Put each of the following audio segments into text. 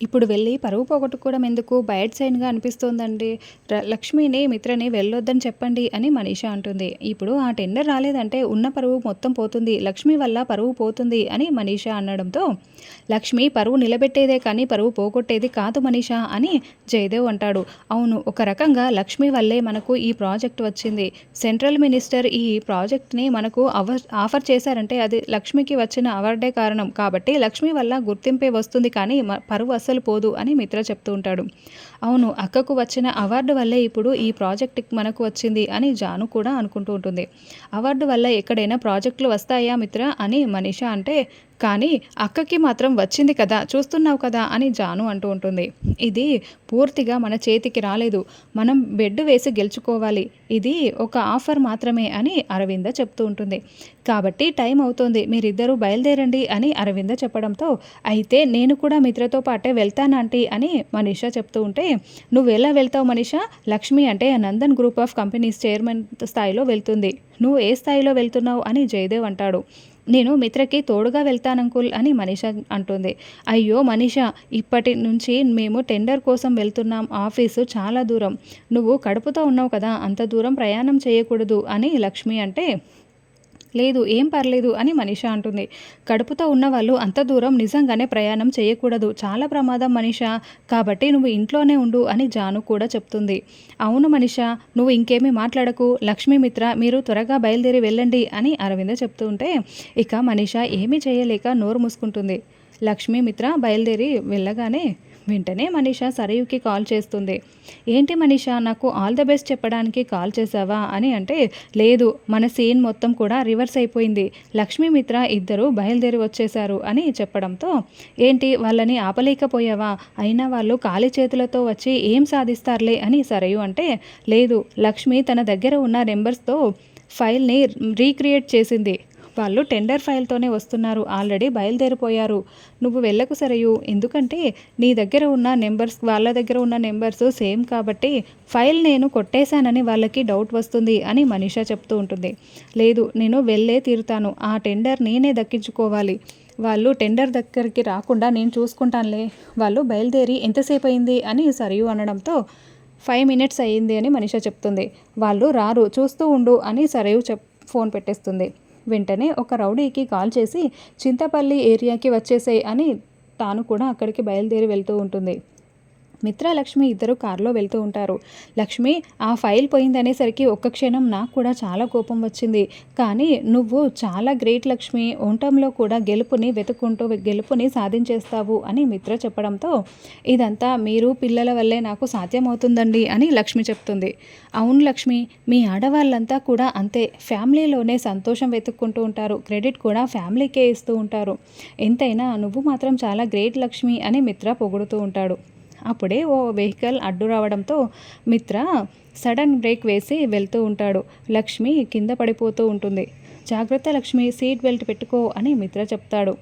ఇప్పుడు వెళ్ళి పరువు పోగొట్టుకోవడం ఎందుకు? బయట సైన్గా అనిపిస్తోందండి. లక్ష్మిని మిత్రని వెళ్ళొద్దని చెప్పండి అని మనీషా అంటుంది. ఇప్పుడు ఆ టెండర్ రాలేదంటే ఉన్న పరువు మొత్తం పోతుంది. లక్ష్మి వల్ల పరువు పోతుంది అని మనీషా అనడంతో లక్ష్మి పరువు నిలబెట్టేదే కానీ పరువు పోగొట్టేది కాదు మనీషా అని జయదేవ్ అంటాడు. అవును ఒక రకంగా లక్ష్మి వల్లే మనకు ఈ ప్రాజెక్ట్ వచ్చింది. సెంట్రల్ మినిస్టర్ ఈ ప్రాజెక్ట్ని మనకు అవర్ ఆఫర్ చేశారంటే అది లక్ష్మికి వచ్చిన అవార్డే కారణం. కాబట్టి లక్ష్మి వల్ల గుర్తింపే వస్తుంది కానీ పరువు అస్సలు పోదు అని మిత్ర చెప్తూ ఉంటాడు. అవును అక్కకు వచ్చిన అవార్డు వల్లే ఇప్పుడు ఈ ప్రాజెక్ట్ మనకు వచ్చింది అని జాను కూడా అనుకుంటూ ఉంటుంది. అవార్డు వల్ల ఎక్కడైనా ప్రాజెక్టులు వస్తాయా మిత్ర? అని మనీషా అంటే కానీ అక్కకి మాత్రం వచ్చింది కదా చూస్తున్నావు కదా అని జాను అంటూ ఉంటుంది. ఇది పూర్తిగా మన చేతికి రాలేదు. మనం బెడ్ వేసి గెలుచుకోవాలి. ఇది ఒక ఆఫర్ మాత్రమే అని అరవింద చెప్తూ ఉంటుంది. కాబట్టి టైం అవుతోంది మీరిద్దరూ బయలుదేరండి అని అరవింద చెప్పడంతో అయితే నేను కూడా మిత్రతో పాటే వెళ్తానంటీ అని మనీషా చెప్తూ ఉంటే నువ్వు ఎలా వెళ్తావు మనీషా? లక్ష్మి అంటే Nandan group of companies chairman స్థాయిలో వెళ్తుంది. నువ్వు ఏ స్థాయిలో వెళ్తున్నావు అని జయదేవ్ అంటాడు. నేను మిత్రకి తోడుగా వెళ్తాను అంకుల్ అని మనీష అంటుంది. అయ్యో మనీష ఇప్పటి నుంచి మేము టెండర్ కోసం వెళ్తున్నాం. ఆఫీసు చాలా దూరం. నువ్వు కడుపుతో ఉన్నావు కదా అంత దూరం ప్రయాణం చేయకూడదు అని లక్ష్మి అంటే లేదు ఏం పర్లేదు అని మనిష అంటుంది. కడుపుతో ఉన్న వాళ్ళు అంత దూరం నిజంగానే ప్రయాణం చేయకూడదు. చాలా ప్రమాదం మనిష. కాబట్టి నువ్వు ఇంట్లోనే ఉండు అని జాను కూడా చెప్తుంది. అవును మనీషా నువ్వు ఇంకేమీ మాట్లాడకు. లక్ష్మీ మిత్ర మీరు త్వరగా బయలుదేరి వెళ్ళండి అని అరవింద చెప్తూ ఉంటే ఇక మనిష ఏమీ చేయలేక నోరు మూసుకుంటుంది. లక్ష్మీ మిత్ర బయలుదేరి వెళ్ళగానే వెంటనే మనీషా సరయుకి కాల్ చేస్తుంది. ఏంటి మనీషా నాకు ఆల్ ద బెస్ట్ చెప్పడానికి కాల్ చేసావా అని అంటే లేదు మన సీన్ మొత్తం కూడా రివర్స్ అయిపోయింది. లక్ష్మీ మిత్ర ఇద్దరు బయలుదేరి వచ్చేశారు అని చెప్పడంతో ఏంటి వాళ్ళని ఆపలేకపోయావా? అయినా వాళ్ళు ఖాళీ చేతులతో వచ్చి ఏం సాధిస్తారులే? అని సరయు అంటే లేదు లక్ష్మి తన దగ్గర ఉన్న నెంబర్స్తో ఫైల్ని రీక్రియేట్ చేసింది. వాళ్ళు టెండర్ ఫైల్తోనే వస్తున్నారు. ఆల్రెడీ బయలుదేరిపోయారు. నువ్వు వెళ్ళకు సరయు. ఎందుకంటే నీ దగ్గర ఉన్న నెంబర్స్ వాళ్ళ దగ్గర ఉన్న నెంబర్స్ సేమ్ కాబట్టి ఫైల్ నేను కొట్టేశానని వాళ్ళకి డౌట్ వస్తుంది అని మనీషా చెప్తూ ఉంటుంది. లేదు నేను వెళ్ళే తీరుతాను. ఆ టెండర్ నేనే దక్కించుకోవాలి. వాళ్ళు టెండర్ దగ్గరికి రాకుండా నేను చూసుకుంటానులే. వాళ్ళు బయలుదేరి ఎంతసేపు అయింది అని సరియు అనడంతో ఫైవ్ మినిట్స్ అయ్యింది అని మనిష చెప్తుంది. వాళ్ళు రారు చూస్తూ ఉండు అని సరయు చెప్ ఫోన్ పెట్టేస్తుంది. వెంటనే ఒక రౌడీకి కాల్ చేసి చింతపల్లి ఏరియాకి వచ్చేసేయ్ అని తాను కూడా అక్కడికి బయలుదేరి వెళ్తూ ఉంటుంది. మిత్ర లక్ష్మి ఇద్దరు కారులో వెళ్తూ ఉంటారు. లక్ష్మి ఆ ఫైల్ పోయిందనేసరికి ఒక్క క్షణం నాకు కూడా చాలా కోపం వచ్చింది. కానీ నువ్వు చాలా గ్రేట్ లక్ష్మి ఓటంలో కూడా గెలుపుని వెతుక్కుంటూ గెలుపుని సాధించేస్తావు అని మిత్ర చెప్పడంతో ఇదంతా మీరు పిల్లల వల్లే నాకు సాధ్యమవుతుందండి అని లక్ష్మి చెప్తుంది. అవును లక్ష్మి మీ ఆడవాళ్ళంతా కూడా అంతే. ఫ్యామిలీలోనే సంతోషం వెతుక్కుంటూ ఉంటారు. క్రెడిట్ కూడా ఫ్యామిలీకే ఇస్తూ ఉంటారు. ఎంతైనా నువ్వు మాత్రం చాలా గ్రేట్ లక్ష్మి అని మిత్ర పొగుడుతూ ఉంటాడు. అప్పుడే ఓ వెహికల్ అడ్డు రావడంతో మిత్ర సడన్ బ్రేక్ వేసి వెళ్తూ ఉంటాడు. లక్ష్మి కింద పడిపోతూ ఉంటుంది. జాగ్రత్త లక్ష్మి సీట్ బెల్ట్ పెట్టుకో అని మిత్ర చెప్తాడు.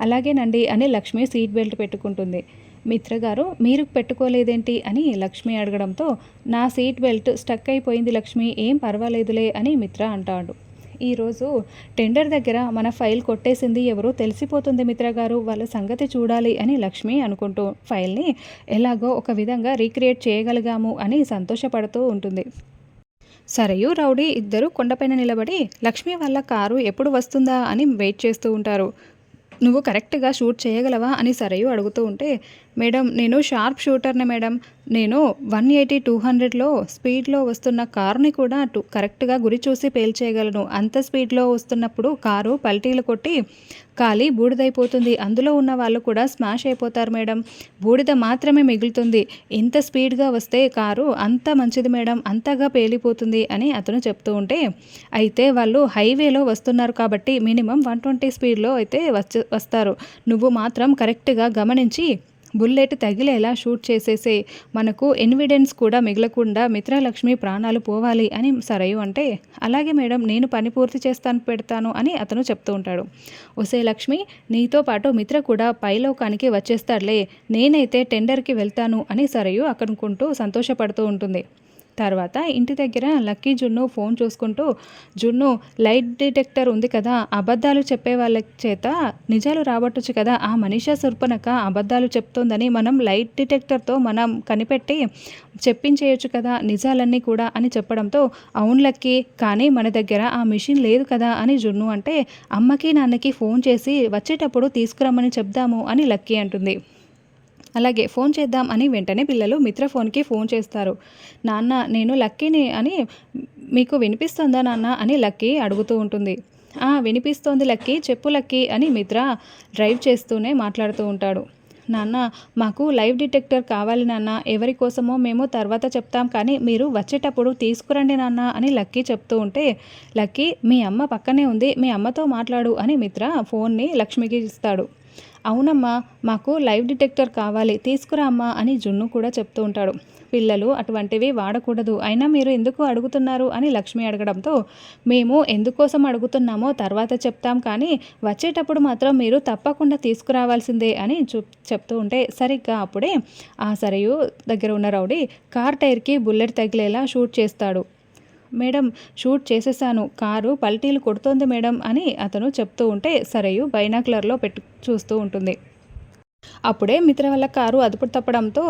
అలాగేనండి అని లక్ష్మి సీట్ బెల్ట్ పెట్టుకుంటుంది. మిత్ర గారు మీరు పెట్టుకోలేదేంటి అని లక్ష్మి అడగడంతో నా సీట్ బెల్ట్ స్టక్ అయిపోయింది లక్ష్మి ఏం పర్వాలేదులే అని మిత్ర అంటాడు. ఈరోజు టెండర్ దగ్గర మన ఫైల్ కొట్టేసింది ఎవరో తెలిసిపోతుంది మిత్ర గారు వాళ్ళ సంగతి చూడాలి అని లక్ష్మి అనుకుంటూ ఫైల్ని ఎలాగో ఒక విధంగా రీక్రియేట్ చేయగలిగాము అని సంతోషపడుతూ ఉంటుంది. సరయు రౌడీ ఇద్దరు కొండపైన నిలబడి లక్ష్మి వాళ్ళ కారు ఎప్పుడు వస్తుందా అని వెయిట్ చేస్తూ ఉంటారు. నువ్వు కరెక్ట్గా షూట్ చేయగలవా అని సరయు అడుగుతూ ఉంటే మేడం నేను షార్ప్ షూటర్ని మేడం. నేను వన్ ఎయిటీ టూ హండ్రెడ్లో స్పీడ్లో వస్తున్న కారుని కూడా అటు కరెక్ట్గా గురి చూసి పేల్చేయగలను. అంత స్పీడ్లో వస్తున్నప్పుడు కారు పల్టీలు కొట్టి ఖాళీ బూడిదైపోతుంది. అందులో ఉన్న వాళ్ళు కూడా స్మాష్ అయిపోతారు మేడం. బూడిద మాత్రమే మిగులుతుంది. ఇంత స్పీడ్గా వస్తే కారు అంత మంచిది మేడం. అంతగా పేలిపోతుంది అని అతను చెప్తూ ఉంటే అయితే వాళ్ళు హైవేలో వస్తున్నారు కాబట్టి మినిమం వన్ ట్వంటీ స్పీడ్లో అయితే వచ్చ వస్తారు. నువ్వు మాత్రం కరెక్ట్గా గమనించి బుల్లెట్ తగిలేలా షూట్ చేసేసే మనకు ఎన్విడెన్స్ కూడా మిగలకుండా మిత్రలక్ష్మి ప్రాణాలు పోవాలి అని సరయు అంటే అలాగే మేడం నేను పని పూర్తి చేస్తాను పెడతాను అని అతను చెప్తూ ఉంటాడు. ఒసే లక్ష్మి నీతో పాటు మిత్ర కూడా పైలోకానికి వచ్చేస్తాడులే నేనైతే టెండర్కి వెళ్తాను అని సరయు అక్కడుకుంటూ సంతోషపడుతూ ఉంటుంది. తర్వాత ఇంటి దగ్గర లక్కీ జున్ను ఫోన్ చూసుకుంటూ జున్ను లైట్ డిటెక్టర్ ఉంది కదా అబద్ధాలు చెప్పే వాళ్ళ చేత నిజాలు రాబట్టొచ్చు కదా ఆ మనీషా సుర్పనక అబద్ధాలు చెప్తోందని మనం లైట్ డిటెక్టర్తో మనం కనిపెట్టి చెప్పించేయచ్చు కదా నిజాలన్నీ కూడా అని చెప్పడంతో అవును లక్కీ కానీ మన దగ్గర ఆ మిషన్ లేదు కదా అని జున్ను అంటే అమ్మకి నాన్నకి ఫోన్ చేసి వచ్చేటప్పుడు తీసుకురమ్మని చెప్దాము అని లక్కీ అంటుంది. అలాగే ఫోన్ చేద్దాం అని వెంటనే పిల్లలు మిత్ర ఫోన్కి ఫోన్ చేస్తారు. నాన్న నేను లక్కీని అని మీకు వినిపిస్తుందా నాన్న అని లక్కీ అడుగుతూ ఉంటుంది. వినిపిస్తోంది లక్కీ చెప్పు లక్కీ అని మిత్ర డ్రైవ్ చేస్తూనే మాట్లాడుతూ ఉంటాడు. నాన్న మాకు లైవ్ డిటెక్టర్ కావాలి నాన్న ఎవరి కోసమో మేము తర్వాత చెప్తాం కానీ మీరు వచ్చేటప్పుడు తీసుకురండి నాన్న అని లక్కీ చెప్తూ ఉంటే లక్కీ మీ అమ్మ పక్కనే ఉంది మీ అమ్మతో మాట్లాడు అని మిత్ర ఫోన్ని లక్ష్మికి ఇస్తాడు. అవునమ్మా మాకు లైవ్ డిటెక్టర్ కావాలి తీసుకురా అమ్మా అని జున్ను కూడా చెప్తూ ఉంటాడు. పిల్లలు అటువంటివి వాడకూడదు అయినా మీరు ఎందుకు అడుగుతున్నారు అని లక్ష్మి అడగడంతో మేము ఎందుకోసం అడుగుతున్నామో తర్వాత చెప్తాం కానీ వచ్చేటప్పుడు మాత్రం మీరు తప్పకుండా తీసుకురావాల్సిందే అని చూ చెప్తూ ఉంటే సరిగ్గా అప్పుడే ఆ సరయు దగ్గర ఉన్న రౌడీ కార్ టైర్కి బుల్లెట్ తగిలేలా షూట్ చేస్తాడు. మేడం షూట్ చేసేసాను. కారు పల్టీలు కొడుతోంది మేడం అని అతను చెప్తూ ఉంటే సరేయు బైనాక్లర్లో పెట్టు చూస్తూ ఉంటుంది. అప్పుడే మిత్ర వల్ల కారు అదుపు తప్పడంతో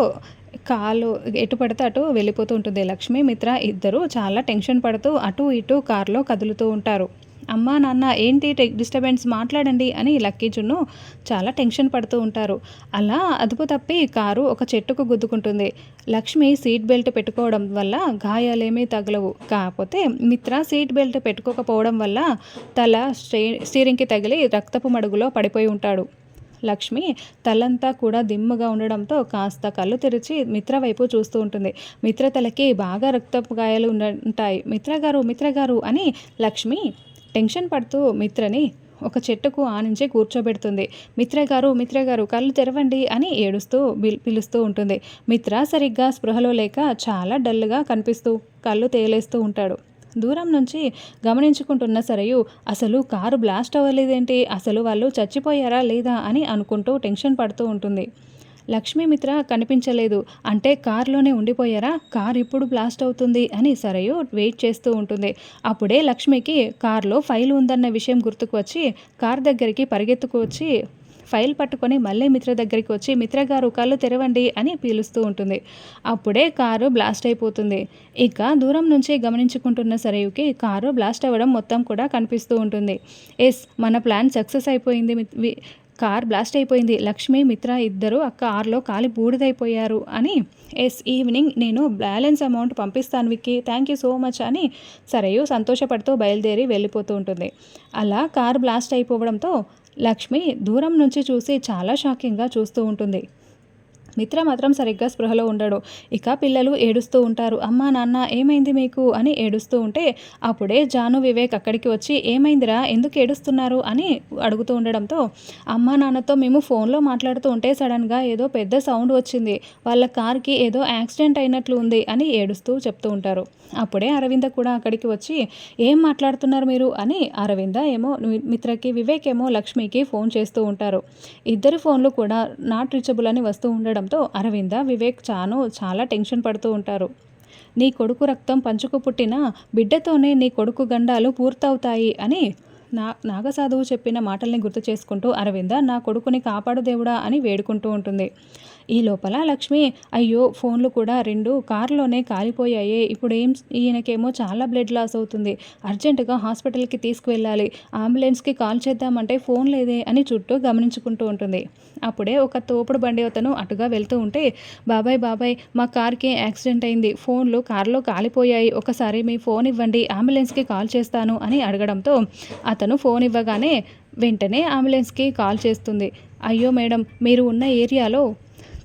కాలు ఎటు పడితే అటు వెళ్ళిపోతూ ఉంటుంది. లక్ష్మి మిత్ర ఇద్దరు చాలా టెన్షన్ పడుతూ అటు ఇటు కారులో కదులుతూ ఉంటారు. అమ్మా నాన్న ఏంటి డిస్టర్బెన్స్ మాట్లాడండి అని లక్కీ జున్ను చాలా టెన్షన్ పడుతూ ఉంటారు. అలా అదుపు తప్పి కారు ఒక చెట్టుకు గుద్దుకుంటుంది. లక్ష్మి సీట్ బెల్ట్ పెట్టుకోవడం వల్ల గాయాలేమీ తగలవు. కాకపోతే మిత్ర సీట్ బెల్ట్ పెట్టుకోకపోవడం వల్ల తల స్టీరింగ్కి తగిలి రక్తపు మడుగులో పడిపోయి ఉంటాడు. లక్ష్మి తలంతా కూడా దిమ్ముగా ఉండడంతో కాస్త కళ్ళు తెరిచి మిత్ర వైపు చూస్తూ ఉంటుంది. మిత్ర తలకి బాగా రక్తపు గాయాలు ఉంటాయి. మిత్ర గారు మిత్ర గారు అని లక్ష్మి టెన్షన్ పడుతూ మిత్రని ఒక చెట్టుకు ఆనించి కూర్చోబెడుతుంది. మిత్ర గారు మిత్ర గారు కళ్ళు తెరవండి అని ఏడుస్తూ పిలుస్తూ ఉంటుంది. మిత్ర సరిగ్గా స్పృహలో లేక చాలా డల్గా కనిపిస్తూ కళ్ళు తేలేస్తూ ఉంటాడు. దూరం నుంచి గమనించుకుంటున్న సరయు అసలు కారు బ్లాస్ట్ అవ్వలేదేంటి? అసలు వాళ్ళు చచ్చిపోయారా లేదా అని అనుకుంటూ టెన్షన్ పడుతూ ఉంటుంది. లక్ష్మీమిత్ర కనిపించలేదు. అంటే కారులోనే ఉండిపోయారా? కార్ ఎప్పుడు బ్లాస్ట్ అవుతుంది అని సరయు వెయిట్ చేస్తూ ఉంటుంది. అప్పుడే లక్ష్మికి కారులో ఫైల్ ఉందన్న విషయం గుర్తుకు వచ్చి కార్ దగ్గరికి పరిగెత్తుకు వచ్చి ఫైల్ పట్టుకొని మళ్ళీ మిత్ర దగ్గరికి వచ్చి మిత్ర గారు కళ్ళు తెరవండి అని పీలుస్తూ ఉంటుంది. అప్పుడే కారు బ్లాస్ట్ అయిపోతుంది. ఇక దూరం నుంచి గమనించుకుంటున్న సరయుకి కారు బ్లాస్ట్ అవ్వడం మొత్తం కూడా కనిపిస్తూ ఉంటుంది. ఎస్ మన ప్లాన్ సక్సెస్ అయిపోయింది కార్ బ్లాస్ట్ అయిపోయింది. లక్ష్మి మిత్ర ఇద్దరు ఆ కార్లో కాలి బూడిదైపోయారు అని ఎస్ ఈవినింగ్ నేను బ్యాలెన్స్ అమౌంట్ పంపిస్తాను Vicky thank you so much అని సరయు సంతోషపడుతూ బయలుదేరి వెళ్ళిపోతూ ఉంటుంది. అలా కార్ బ్లాస్ట్ అయిపోవడంతో లక్ష్మి దూరం నుంచి చూసి చాలా షాకింగ్గా చూస్తూ ఉంటుంది. మిత్ర మాత్రం సరిగ్గా స్పృహలో ఉండడు. ఇక పిల్లలు ఏడుస్తూ ఉంటారు. అమ్మా నాన్న ఏమైంది మీకు? అని ఏడుస్తూ ఉంటే అప్పుడే జాను వివేక్ అక్కడికి వచ్చి ఏమైందిరా? ఎందుకు ఏడుస్తున్నారు? అని అడుగుతూ ఉండడంతో అమ్మా నాన్నతో మేము ఫోన్లో మాట్లాడుతూ ఉంటే సడన్గా ఏదో పెద్ద సౌండ్ వచ్చింది. వాళ్ళ కార్కి ఏదో యాక్సిడెంట్ అయినట్లు ఉంది అని ఏడుస్తూ చెప్తూ ఉంటారు. అప్పుడే అరవింద కూడా అక్కడికి వచ్చి ఏం మాట్లాడుతున్నారు మీరు? అని అరవింద ఏమో మిత్రకి వివేక్ ఏమో లక్ష్మికి ఫోన్ చేస్తూ ఉంటారు. ఇద్దరు ఫోన్లు కూడా నాట్ రీచబుల్ అని వస్తూ ఉండడం. ఉండడంతో అరవింద వివేక్ చాను చాలా టెన్షన్ పడుతూ ఉంటారు. నీ కొడుకు రక్తం పంచుకు పుట్టిన బిడ్డతోనే నీ కొడుకు గండాలు పూర్తవుతాయి అని నా నాగసాధువు చెప్పిన మాటల్ని గుర్తు చేసుకుంటూ అరవింద నా కొడుకుని కాపాడు దేవుడా అని వేడుకుంటూ ఉంటుంది. ఈ లోపల లక్ష్మి అయ్యో ఫోన్లు కూడా రెండు కారులోనే కాలిపోయాయి. ఇప్పుడు ఏం ఈయనకేమో చాలా బ్లడ్ లాస్ అవుతుంది. అర్జెంటుగా హాస్పిటల్కి తీసుకువెళ్ళాలి. అంబులెన్స్కి కాల్ చేద్దామంటే ఫోన్ లేదే అని చుట్టూ గమనించుకుంటూ ఉంటుంది. అప్పుడే ఒక తోపుడు బండి అతను అటుగా వెళ్తూ ఉంటే బాబాయ్ బాబాయ్ మా కార్కి యాక్సిడెంట్ అయింది. ఫోన్లు కారులో కాలిపోయాయి. ఒకసారి మీ ఫోన్ ఇవ్వండి. అంబులెన్స్కి కాల్ చేస్తాను అని అడగడంతో అతను ఫోన్ ఇవ్వగానే వెంటనే అంబులెన్స్కి కాల్ చేస్తుంది. అయ్యో మేడం మీరు ఉన్న ఏరియాలో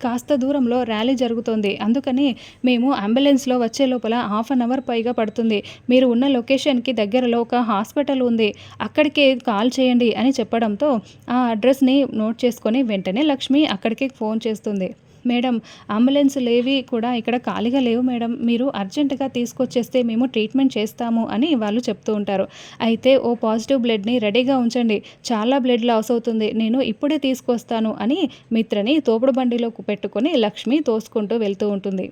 కాస్త దూరంలో ర్యాలీ జరుగుతోంది. అందుకని మేము అంబులెన్స్లో వచ్చే లోపల హాఫ్ అన్ అవర్ పైగా పడుతుంది. మీరు ఉన్న లొకేషన్కి దగ్గరలో ఒక హాస్పిటల్ ఉంది. అక్కడికే కాల్ చేయండి అని చెప్పడంతో ఆ అడ్రస్ని నోట్ చేసుకొని వెంటనే లక్ష్మి అక్కడికి ఫోన్ చేస్తుంది. మేడం అంబులెన్స్ ఏవి కూడా ఇక్కడ ఖాళీగా లేవు మేడం. మీరు అర్జెంటుగా తీసుకొచ్చేస్తే మేము ట్రీట్మెంట్ చేస్తాము అని వాళ్ళు చెప్తూ ఉంటారు. అయితే ఓ పాజిటివ్ బ్లడ్ని రెడీగా ఉంచండి. చాలా బ్లడ్ లాస్ అవుతుంది. నేను ఇప్పుడే తీసుకొస్తాను అని మిత్రని తోపుడు బండిలో పెట్టుకొని లక్ష్మి తోసుకుంటూ వెళ్తూ ఉంటుంది.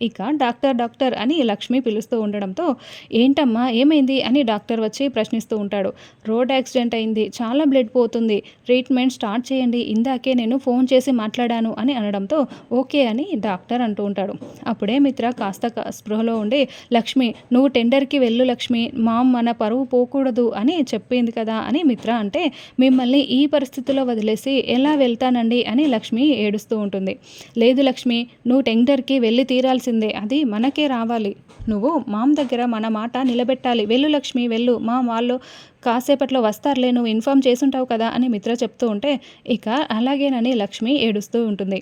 ఇక డాక్టర్ డాక్టర్ అని లక్ష్మి పిలుస్తూ ఉండడంతో ఏంటమ్మా ఏమైంది? అని డాక్టర్ వచ్చి ప్రశ్నిస్తూ ఉంటాడు. రోడ్ యాక్సిడెంట్ అయింది చాలా బ్లడ్ పోతుంది ట్రీట్మెంట్ స్టార్ట్ చేయండి ఇందాకే నేను ఫోన్ చేసి మాట్లాడాను అని అనడంతో ఓకే అని డాక్టర్ అంటూ ఉంటాడు. అప్పుడే మిత్ర కాస్త స్పృహలో ఉండి లక్ష్మి నువ్వు టెండర్కి వెళ్ళు లక్ష్మి మా మన పరువు పోకూడదు అని చెప్పింది కదా అని మిత్ర అంటే మిమ్మల్ని ఈ పరిస్థితిలో వదిలేసి ఎలా వెళ్తానండి? అని లక్ష్మి ఏడుస్తూ ఉంటుంది. లేదు లక్ష్మి నువ్వు టెండర్కి వెళ్ళి తీరాల్సి రావాల్సిందే అది మనకే రావాలి. నువ్వు మామ్ దగ్గర మన మాట నిలబెట్టాలి. వెళ్ళు లక్ష్మి వెళ్ళు. మా వాళ్ళు కాసేపట్లో వస్తారులే నువ్వు ఇన్ఫామ్ చేసుంటావు కదా అని మిత్ర చెప్తూ ఉంటే ఇక అలాగేనని లక్ష్మి ఏడుస్తూ ఉంటుంది.